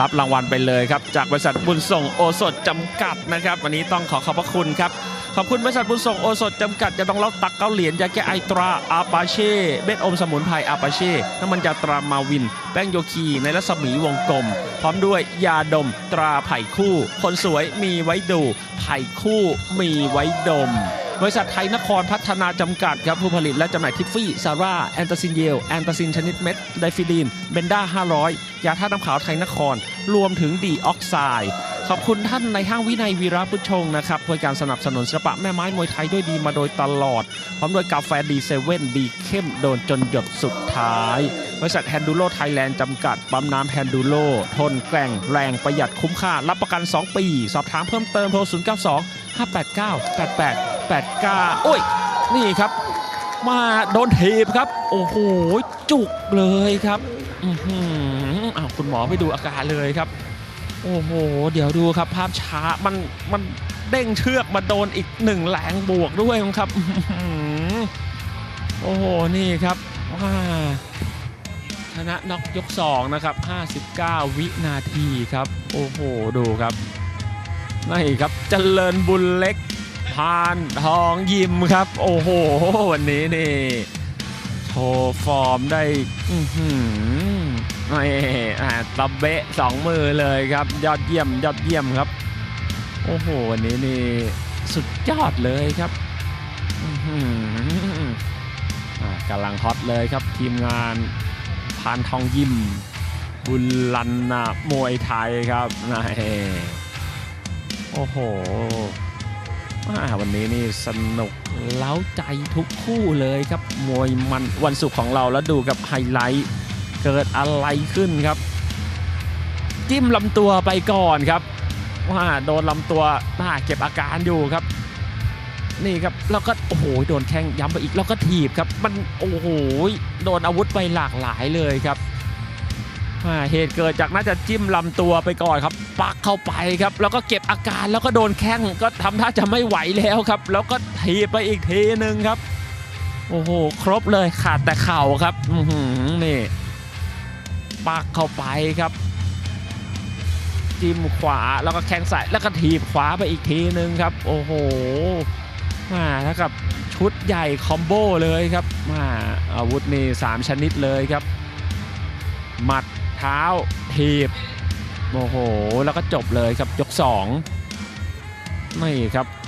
รับรางวัลไปเลยครับ จากบริษัทบุญส่งโอสถจำกัดนะครับ วันนี้ต้องขอขอบพระคุณครับ ขอบคุณบริษัทบุญส่งโอสถจำกัดยาดองเล้าตักเกาเหรียญยาแก้ไอตราอาปาเช่เบ็ดอมสมุนไพรอาปาเช่น้ำมันยาตรามาวิน แป้งโยคีในรัศมีวงกลม พร้อมด้วยยาดมตราไผ่คู่ คนสวยมีไว้ดูไผ่คู่มีไว้ดม บริษัทไทยนครพัฒนาจำกัดครับผู้ผลิตและจำหน่ายทิฟฟี่ซาร่าแอนตาซินเยลแอนตาซินชนิดเม็ดไดฟิลีนเบนด้า500 ยาท่าตุน้ำขาวไทยนคร รวมถึงดีออกไซด์ขอบคุณท่านในห้างวินัยวีระพุชงนะครับบริการสนับสนุนศิลปะแม่ไม้มวยไทยด้วยดีมาโดยตลอด พร้อมด้วยกาแฟดีเซเว่นดีเข้มโดนจนหยดสุดท้าย บริษัทแฮนดูโ o ไทยแลนด์จำกัดปั๊มน้ำแฮนดูโ o ทนแกร่งแรงประหยัดคุ้มค่า รับประกัน 2 ปี สอบถามเพิ่มเติมโทร 0 9 2 589 88 8 9 โอ้ย นี่ครับ มาโดนถีบครับ โอ้โห จุกเลยครับอืออ้าวคุณหมอไปดูอาการเลยครับ โอ้โห เดี๋ยวดูครับ ภาพช้า มัน มันเด้งเชือกมาโดนอีกหนึ่งแรงบวกด้วยมั้งครับโอ้โห นี่ครับว้าชนะน็อกยก 2 นะครับ 59 วินาทีครับ โอ้โห ดูครับนี่ครับเจริญบุญเล็ก พานทองยิมครับ โอ้โห วันนี้นี่โชว์ฟอร์มได้ไม่ตะเบะสองมือเลยครับ ยอดเยี่ยม ยอดเยี่ยมครับ โอ้โห วันนี้นี่สุดยอดเลยครับกำลังฮอตเลยครับ ทีมงานพานทองยิม บุญลันนะมวยไทยครับนี่โอ้โห วันนี้นี่สนุกเล้าใจทุกคู่เลยครับ มวยมันวันศุกร์ของเราแล้วดูกับไฮไลท์เกิดอะไรขึ้นครับ จิ้มลำตัวไปก่อนครับ ว่าโดนลำตัวน่าเก็บอาการอยู่ครับ นี่ครับแล้วก็โอ้โหโดนแข้งย้ำไปอีกแล้วก็ถีบครับ มันโอ้โหโดนอาวุธไปหลากหลายเลยครับ เหตุเกิดจากน่าจะจิ้มลำตัวไปก่อนครับ ปักเข้าไปครับ แล้วก็เก็บอาการแล้วก็โดนแข้งก็ทำท่าจะไม่ไหวแล้วครับ แล้วก็ทีไปอีกทีหนึ่งครับ โอ้โห ครบเลยขาดแต่เข่าครับนี่ ปักเข้าไปครับ จิ้มขวาแล้วก็แข้งใส่แล้วก็ทีบขวาไปอีกทีหนึ่งครับ โอ้โหมาถ้ากับชุดใหญ่คอมโบเลยครับมาอาวุธนี่สามชนิดเลยครับหมัด เท้าทีบโอ้โห แล้วก็จบเลยครับยก2นี่ครับ